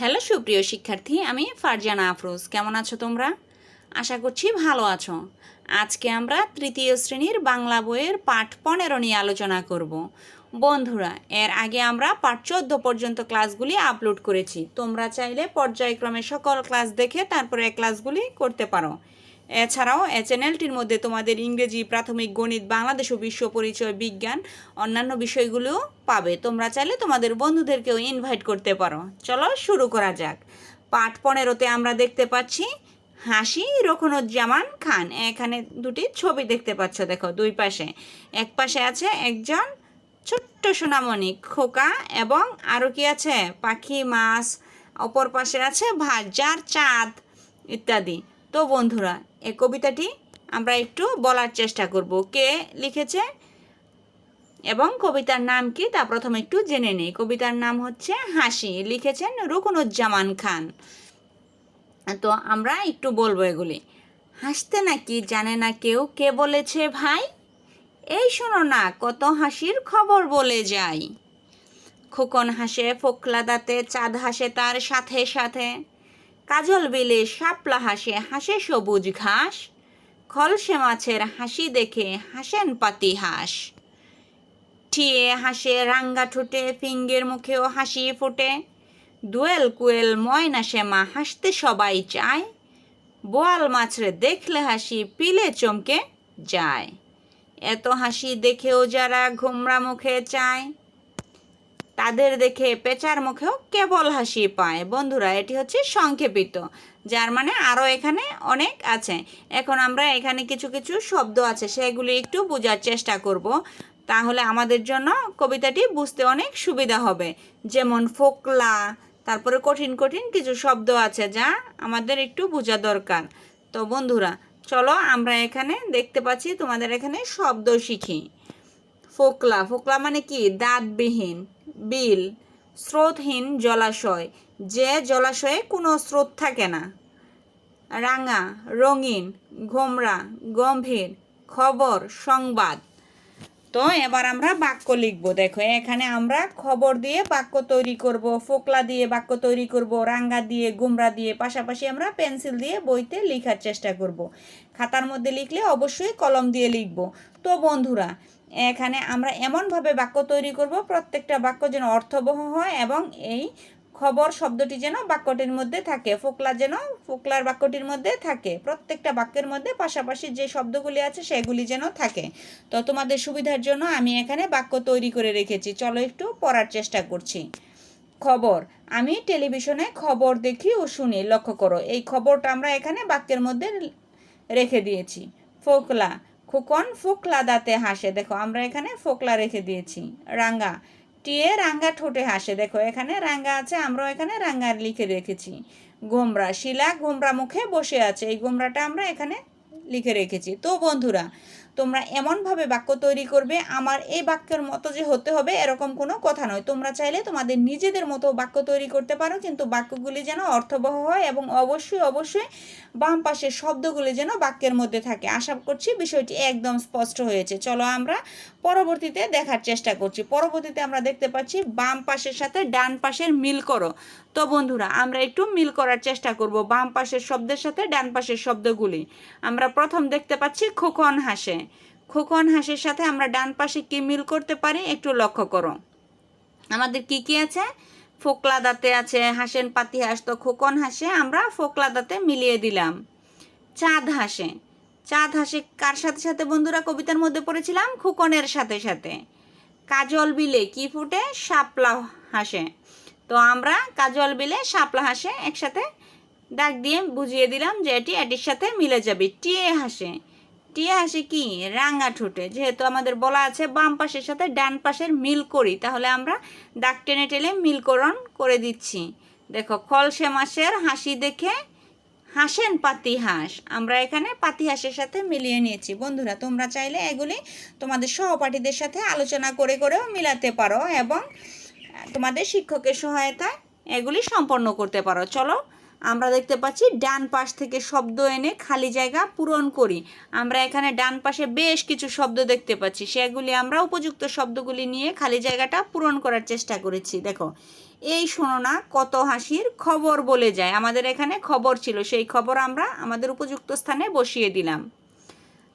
Hello সুপ্রিয় শিক্ষার্থী, আমি ফারজানা আফরোজ। কেমন আছো তোমরা? আশা করছি ভালো আছো। আজকে আমরা তৃতীয় শ্রেণির বাংলা বইয়ের পাঠ পনেরো নিয়ে আলোচনা করব। বন্ধুরা, এর আগে আমরা পাঠ চোদ্দ পর্যন্ত ক্লাসগুলি আপলোড করেছি। তোমরা চাইলে পর্যায়ক্রমে সকল ক্লাস দেখে তারপরে ক্লাসগুলি করতে পারো। এছাড়াও চ্যানেলটির মধ্যে তোমাদের ইংরেজি, প্রাথমিক, গণিত, বাংলাদেশ ও বিশ্ব পরিচয়, বিজ্ঞান, অন্যান্য বিষয়গুলোও পাবে। তোমরা চাইলে তোমাদের বন্ধুদেরকেও ইনভাইট করতে পারো। চলো শুরু করা যাক। পাঠ পনেরোতে আমরা দেখতে পাচ্ছি হাসি, রখনুজ্জামান খান। এখানে দুটি ছবি দেখতে পাচ্ছ, দেখো, দুই পাশে। এক পাশে আছে একজন ছোট্ট সোনামণি, খোকা, এবং আরও কি আছে? পাখি, মাছ। অপর পাশে আছে ভাজার চাঁদ, ইত্যাদি। তো বন্ধুরা এই কবিতাটি আমরা একটু বলার চেষ্টা করব। কে লিখেছে? এবং কবিতার নাম কি? তা প্রথমে একটু জেনে নেই। কবিতার নাম হচ্ছে হাসি। লিখেছেন রুকনুজ্জামান খান। তো আমরা একটু বলব এগুলি। হাসতে নাকি জানে না কেউ কে বলেছে ভাই? এই শোনো না, কত হাসির খবর বলে যাই। খোকন হাসে, ফোকলা দাঁতে, চাঁদ হাসে তার সাথে সাথে। কাজল বিলে শাপলা হাসে হাসে সবুজ ঘাস। খলসে মাছের হাসি দেখে হাসেন পাতি হাঁস। ঠিয়ে হাসে, রাঙ্গা ঠোঁটে, ফিঙ্গের মুখেও হাসি ফোটে। দোয়েল কুয়েল ময়না শ্যামা হাসতে সবাই চায়। বোয়াল মাছরে দেখলে হাসি, পিলে চমকে যায়। এত হাসি দেখেও যারা ঘুমরা মুখে চায়। তাদের দেখে পেঁচার মুখেও কেবল হাসি পায়। বন্ধুরা, এটি হচ্ছে সংক্ষেপিত, যার মানে আরও এখানে অনেক আছে। এখন আমরা এখানে কিছু কিছু শব্দ আছে, সেগুলি একটু বোঝার চেষ্টা করব। তাহলে আমাদের জন্য কবিতাটি বুঝতে অনেক সুবিধা হবে। যেমন ফোকলা, তারপরে কঠিন কঠিন কিছু শব্দ আছে যা আমাদের একটু বোঝা দরকার। তো বন্ধুরা, চলো আমরা এখানে দেখতে পাচ্ছি তোমাদের এখানে শব্দ শিখি। ফোকলা ফোকলা মানে কি? দাঁতবিহীন। বিল, স্রোতহীন জলাশয়, যে জলাশয়ে কোনো স্রোত থাকে না। রাঙা, রঙিন, ঘোমরা, গম্ভীর, খবর, সংবাদ তো এবার আমরা বাক্য লিখব। দেখো, এখানে আমরা খবর দিয়ে বাক্য তৈরি করব, ফোকলা দিয়ে বাক্য তৈরি করব, রাঙ্গা দিয়ে, গুমরা দিয়ে, পাশাপাশি আমরা পেন্সিল দিয়ে বইতে লেখার চেষ্টা করব। খাতার মধ্যে লিখলে অবশ্যই কলম দিয়ে লিখব। তো বন্ধুরা, এখানে আমরা এমনভাবে বাক্য তৈরি করব, প্রত্যেকটা বাক্য যেন অর্থবহ হয় এবং এই খবর শব্দটি যেন বাক্যটির মধ্যে থাকে, ফোকলা যেন ফোকলার বাক্যটির মধ্যে থাকে। প্রত্যেকটা বাক্যের মধ্যে পাশাপাশি যে শব্দগুলি আছে সেগুলি যেন থাকে। তো তোমাদের সুবিধার জন্য আমি এখানে বাক্য তৈরি করে রেখেছি। চলো একটু পড়ার চেষ্টা করছি। খবর, আমি টেলিভিশনে খবর দেখি ও শুনি, লক্ষ্য করো, এই খবরটা আমরা এখানে বাক্যের মধ্যে রেখে দিয়েছি। ফোকলা, খোকন ফোকলা দাঁতে হাসে, দেখো আমরা এখানে ফোকলা রেখে দিয়েছি। রাঙ্গা টিয়ে রাঙ্গা ঠোঁটে হাসে। দেখো, এখানে রাঙ্গা আছে, আমরাও এখানে রাঙ্গা লিখে রেখেছি। গোমরা, শিলা গোমরা মুখে বসে আছে। এই গোমরাটা আমরা এখানে লিখে রেখেছি। তো বন্ধুরা তোমরা এমনভাবে বাক্য তৈরি করবে, আমার এই বাক্যের মতো যে হতে হবে এরকম কোনো কথা নয়। তোমরা চাইলে তোমাদের নিজেদের মতো বাক্য তৈরি করতে পারো, কিন্তু বাক্যগুলি যেন অর্থবহ হয় এবং অবশ্যই অবশ্যই বাম পাশের শব্দগুলি যেন বাক্যের মধ্যে থাকে। আশা করছি বিষয়টি একদম স্পষ্ট হয়েছে। চলো আমরা পরবর্তীতে দেখার চেষ্টা করছি। পরবর্তীতে আমরা দেখতে পাচ্ছি বাম পাশের সাথে ডান পাশের মিল করো। তো বন্ধুরা, আমরা একটু মিল করার চেষ্টা করব বাম পাশের শব্দের সাথে ডান পাশের শব্দগুলি। আমরা প্রথম দেখতে পাচ্ছি খোকন হাসে। খোকন হাসের সাথে আমরা ডান পাশে কি মিল করতে পারি একটু লক্ষ্য করো। আমাদের কি কি আছে? ফোকলা দাঁতে আছে, হাসেন পাতি হাঁস তো খোকন হাসে, আমরা ফোকলা দাঁতে মিলিয়ে দিলাম। চাঁদ হাসে। চাঁদ হাসে কার সাথে সাথে বন্ধুরা কবিতার মধ্যে পড়েছিলাম? খোকনের সাথে সাথে। কাজল বিলে কি ফুটে? শাপলা হাসে। তো আমরা কাজল বিলে, শাপলা হাসে একসাথে ডাক দিয়ে বুঝিয়ে দিলাম যে এটি এটির সাথে মিলে যাবে। টিয়ে হাসে। টিয়ে হাসে কি? রাঙা ঠোঁটে। যেহেতু আমাদের বলা আছে বাম পাশের সাথে ডান পাশের মিল করি, তাহলে আমরা ডাক টেনে টেনে মিলকরণ করে দিচ্ছি। দেখো, খলসে মাসের হাসি দেখে হাসেন পাতি হাঁস আমরা এখানে পাতি হাঁসের সাথে মিলিয়ে নিয়েছি। বন্ধুরা, তোমরা চাইলে এগুলি তোমাদের সহপাঠীদের সাথে আলোচনা করে করেও মিলাতে পারো এবং তোমাদের শিক্ষকের সহায়তায় এগুলি সম্পন্ন করতে পারো। চলো আমরা দেখতে পাচ্ছি ডান পাশ থেকে শব্দ এনে খালি জায়গা পূরণ করি। আমরা এখানে ডান পাশে বেশ কিছু শব্দ দেখতে পাচ্ছি। সেগুলি আমরা উপযুক্ত শব্দগুলি নিয়ে খালি জায়গাটা পূরণ করার চেষ্টা করেছি। দেখো, এই শোনো না, কত হাসির খবর বলে যায়। আমাদের এখানে খবর ছিল, সেই খবর আমরা আমাদের উপযুক্ত স্থানে বসিয়ে দিলাম।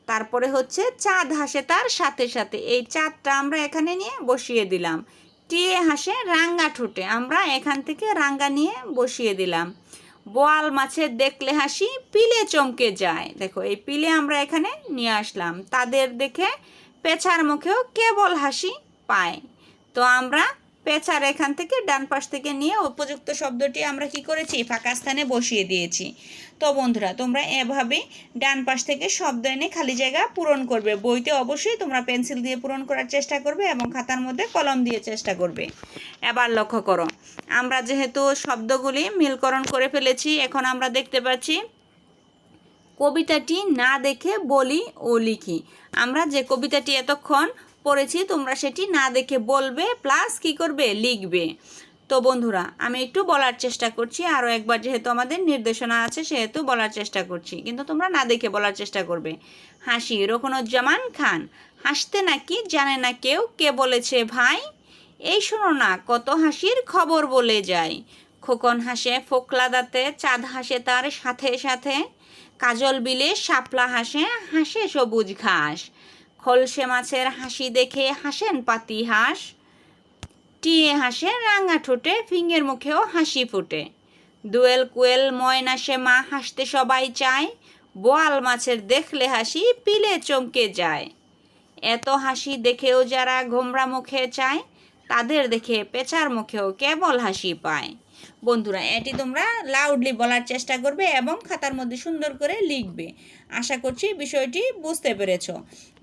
তারপরে হচ্ছে চাঁদ হাসে তার সাথে সাথে। এই চাঁদটা আমরা এখানে নিয়ে বসিয়ে দিলাম। টিয়ে হাসে রাঙ্গা ঠোঁটে। আমরা এখান থেকে রাঙ্গা নিয়ে বসিয়ে দিলাম। বোয়াল মাছের দেখলে হাসি, পিলে চমকে যায়। দেখো, এই পিলে আমরা এখানে নিয়ে আসলাম। তাদের দেখে পেছার মুখেও কেবল হাসি পায়। তো আমরা পেছার এখান থেকে ডান পাশ থেকে নিয়ে উপযুক্ত শব্দটি আমরা কি করেছি? ফাঁকা স্থানে বসিয়ে দিয়েছি। তো বন্ধুরা, তোমরা এভাবে ডান পাশ থেকে শব্দ এনে খালি জায়গা পূরণ করবে। বইতে অবশ্যই তোমরা পেন্সিল দিয়ে পূরণ করার চেষ্টা করবে এবং খাতার মধ্যে কলম দিয়ে চেষ্টা করবে। এবার লক্ষ্য করো, আমরা যেহেতু শব্দগুলি মিলকরণ করে ফেলেছি, এখন আমরা দেখতে পাচ্ছি কবিতাটি না দেখে বলি ও লিখি। আমরা যে কবিতাটি এতক্ষণ পড়েছি, তোমরা সেটি না দেখে বলবে প্লাস কি করবে? লিখবে। তো বন্ধুরা, আমি একটু বলার চেষ্টা করছি আরও একবার যেহেতু আমাদের নির্দেশনা আছে, সেহেতু বলার চেষ্টা করছি। কিন্তু তোমরা না দেখে বলার চেষ্টা করবে। হাসি রোকনুজ্জামান খান, হাসতে নাকি জানে না কেউ, কে বলেছে ভাই? এই শোনো না, কত হাসির খবর বলে যায়। খোকন হাসে, ফোকলা দাঁতে, চাঁদ হাসে তার সাথে সাথে। কাজল বিলে, শাপলা হাসে হাসে সবুজ ঘাস। খলসে মাছের হাসি দেখে হাসেন পাতি হাঁস। টিয়ে হাসে, রাঙা ঠোঁটে, ফিঙের মুখেও হাসি ফোটে। দোয়েল কোয়েল ময়না সে মা হাসতে সবাই চায়, বোয়াল মাছের দেখলে হাসি পিলে চমকে যায়। এত হাসি দেখেও যারা ঘোমরা মুখে চায়, তাদের দেখে পেঁচার মুখেও কেবল হাসি পায়। বন্ধুরা, এটি তোমরা লাউডলি বলার চেষ্টা করবে এবং খাতার মধ্যে সুন্দর করে লিখবে। আশা করছি বিষয়টি বুঝতে পেরেছ।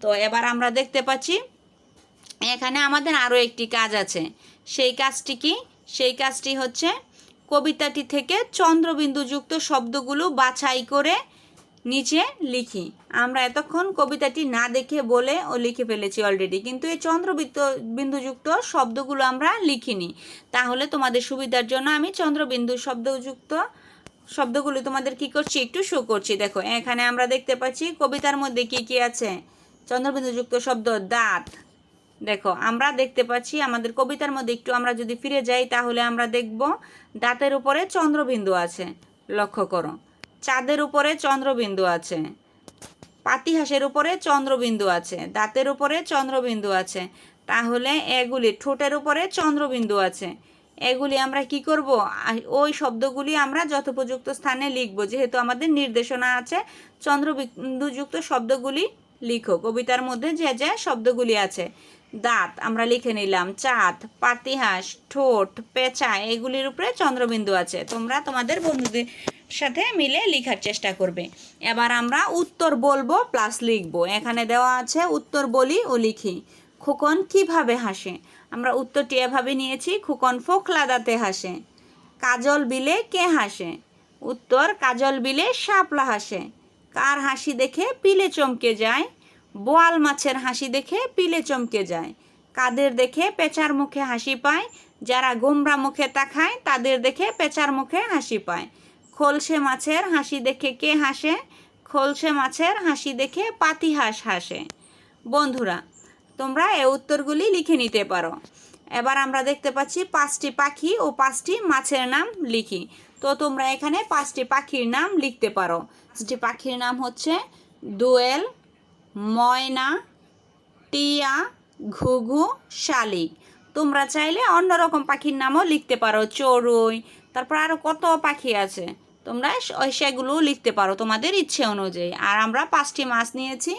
তো এবার আমরা দেখতে পাচ্ছি, এখানে আমাদের আরও একটি কাজ আছে। সেই কাজটি কি? সেই কাজটি হচ্ছে কবিতাটি থেকে চন্দ্রবিন্দুযুক্ত শব্দগুলো বাছাই করে নিচে লিখি। আমরা এতক্ষণ কবিতাটি না দেখে বলে ও লিখে ফেলেছি অলরেডি কিন্তু এই চন্দ্রবিন্দু বিন্দুযুক্ত শব্দগুলো আমরা লিখিনি। তাহলে তোমাদের সুবিধার জন্য আমি চন্দ্রবিন্দু শব্দযুক্ত শব্দগুলো তোমাদের কি করছি, একটু শো করছি। দেখো, এখানে আমরা দেখতে পাচ্ছি কবিতার মধ্যে কি কি আছে? চন্দ্রবিন্দুযুক্ত শব্দ দাঁত। দেখো, আমরা দেখতে পাচ্ছি আমাদের কবিতার মধ্যে একটু আমরা যদি ফিরে যাই, তাহলে আমরা দেখব দাঁতের উপরে চন্দ্রবিন্দু আছে। লক্ষ্য করো। চাঁদের উপরে চন্দ্রবিন্দু আছে। পাতিহাসের উপরে চন্দ্রবিন্দু আছে। দাঁতের উপরে চন্দ্রবিন্দু আছে। তাহলে এগুলি ঠোঁটের উপরে চন্দ্রবিন্দু আছে। এগুলি আমরা কি করব? ওই শব্দগুলি আমরা যথোপযুক্ত স্থানে লিখব। যেহেতু আমাদের নির্দেশনা আছে, চন্দ্রবিন্দুযুক্ত শব্দগুলি লিখো। কবিতার মধ্যে যে যে শব্দগুলি আছে। দাঁত আমরা লিখে নিলাম। চাঁদ, পাতিহাস, ঠোঁট, পেঁচা, এগুলির উপরে চন্দ্রবিন্দু আছে। তোমরা তোমাদের বন্ধুদের সাথে মিলে লেখার চেষ্টা করবে। এবার আমরা উত্তর বলব প্লাস লিখব। এখানে দেওয়া আছে উত্তর বলি ও লিখি। খোকন কীভাবে হাসে? আমরা উত্তরটি এভাবে নিয়েছি, খোকন ফোকলাদাতে হাসে। কাজল বিলে কে হাসে? উত্তর, কাজল বিলে শাপলা হাসে। কার হাসি দেখে পিলে চমকে যায়? বোয়াল মাছের হাসি দেখে পিলে চমকে যায়। কাদের দেখে পেঁচার মুখে হাসি পায়? যারা গোমরা মুখে তাকায়, তাদের দেখে পেঁচার মুখে হাসি পায়। খোলসে মাছের হাসি দেখে কে হাসে? খোলসে মাছের হাসি দেখে পাতি হাঁস। হাসে বন্ধুরা, তোমরা এ উত্তরগুলি লিখে নিতে পারো। এবার আমরা দেখতে পাচ্ছি পাঁচটি পাখি ও পাঁচটি মাছের নাম লিখি। তো তোমরা এখানে পাঁচটি পাখির নাম লিখতে পারো। পাঁচটি পাখির নাম হচ্ছে দোয়েল, ময়না, টিয়া, ঘুঘু, শালিক। তোমরা চাইলে অন্যরকম পাখির নামও লিখতে পারো। চড়ুই, তারপর আরও কত পাখি আছে? তোমরা সেগুলো লিখতে পারো তোমাদের ইচ্ছে অনুযায়ী। আর আমরা পাঁচটি মাছ নিয়েছি।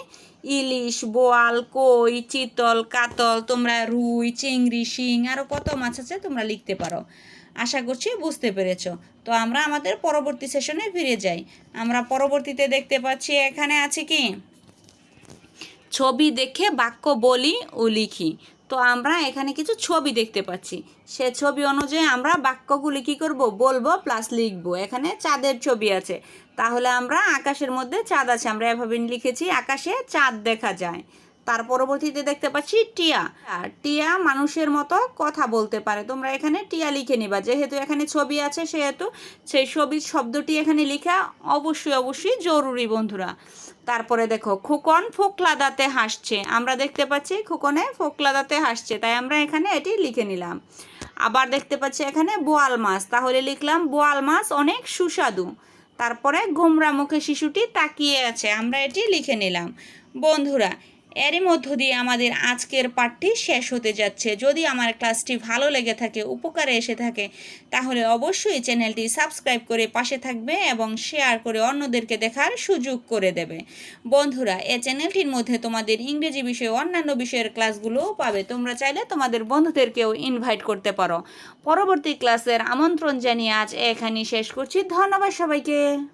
ইলিশ, বোয়াল, কই, চিতল, কাতল, তোমরা রুই, চিংড়ি, শিং আরও কত মাছ আছে তোমরা লিখতে পারো। আশা করছি বুঝতে পেরেছ। তো আমরা আমাদের পরবর্তী সেশনে ফিরে যাই। আমরা পরবর্তীতে দেখতে পাচ্ছি এখানে আছে কি? ছবি দেখে বাক্য বলি ও লিখি। তো আমরা এখানে কিছু ছবি দেখতে পাচ্ছি। সে ছবি অনুযায়ী আমরা বাক্যগুলি কী করব, বলব প্লাস লিখব। এখানে চাঁদের ছবি আছে। তাহলে আমরা আকাশের মধ্যে চাঁদ আছে। আমরা এভাবে লিখেছি, আকাশে চাঁদ দেখা যায়। তার পরবর্তীতে দেখতে পাচ্ছি টিয়া। আর টিয়া মানুষের মতো কথা বলতে পারে। তোমরা এখানে টিয়া লিখে নিবা। যেহেতু এখানে ছবি আছে, সেহেতু সেই ছবির শব্দটি এখানে লেখা অবশ্যই অবশ্যই জরুরি বন্ধুরা। তারপরে দেখো, খুকন ফোকলা দাঁতে হাসছে। আমরা দেখতে পাচ্ছি খুকনে ফোকলা দাঁতে হাসছে, তাই আমরা এখানে এটি লিখে নিলাম। আবার দেখতে পাচ্ছি এখানে বোয়াল মাছ। তাহলে লিখলাম বোয়াল মাছ অনেক সুস্বাদু। তারপরে গোমরা মুখে শিশুটি তাকিয়ে আছে। আমরা এটি লিখে নিলাম। বন্ধুরা এরই মধ্য দিয়ে আমাদের আজকের পাঠটি শেষ হতে যাচ্ছে। যদি আমার ক্লাসটি ভালো লেগে থাকে, উপকারে এসে থাকে, তাহলে অবশ্যই চ্যানেলটি সাবস্ক্রাইব করে পাশে থাকবে এবং শেয়ার করে অন্যদেরকে দেখার সুযোগ করে দেবে। বন্ধুরা, এ চ্যানেলটির মধ্যে তোমাদের ইংরেজি বিষয়ে অন্যান্য বিষয়ের ক্লাসগুলোও পাবে। তোমরা চাইলে তোমাদের বন্ধুদেরকেও ইনভাইট করতে পারো। পরবর্তী ক্লাসের আমন্ত্রণ জানিয়ে আজ এখানেই শেষ করছি। ধন্যবাদ সবাইকে।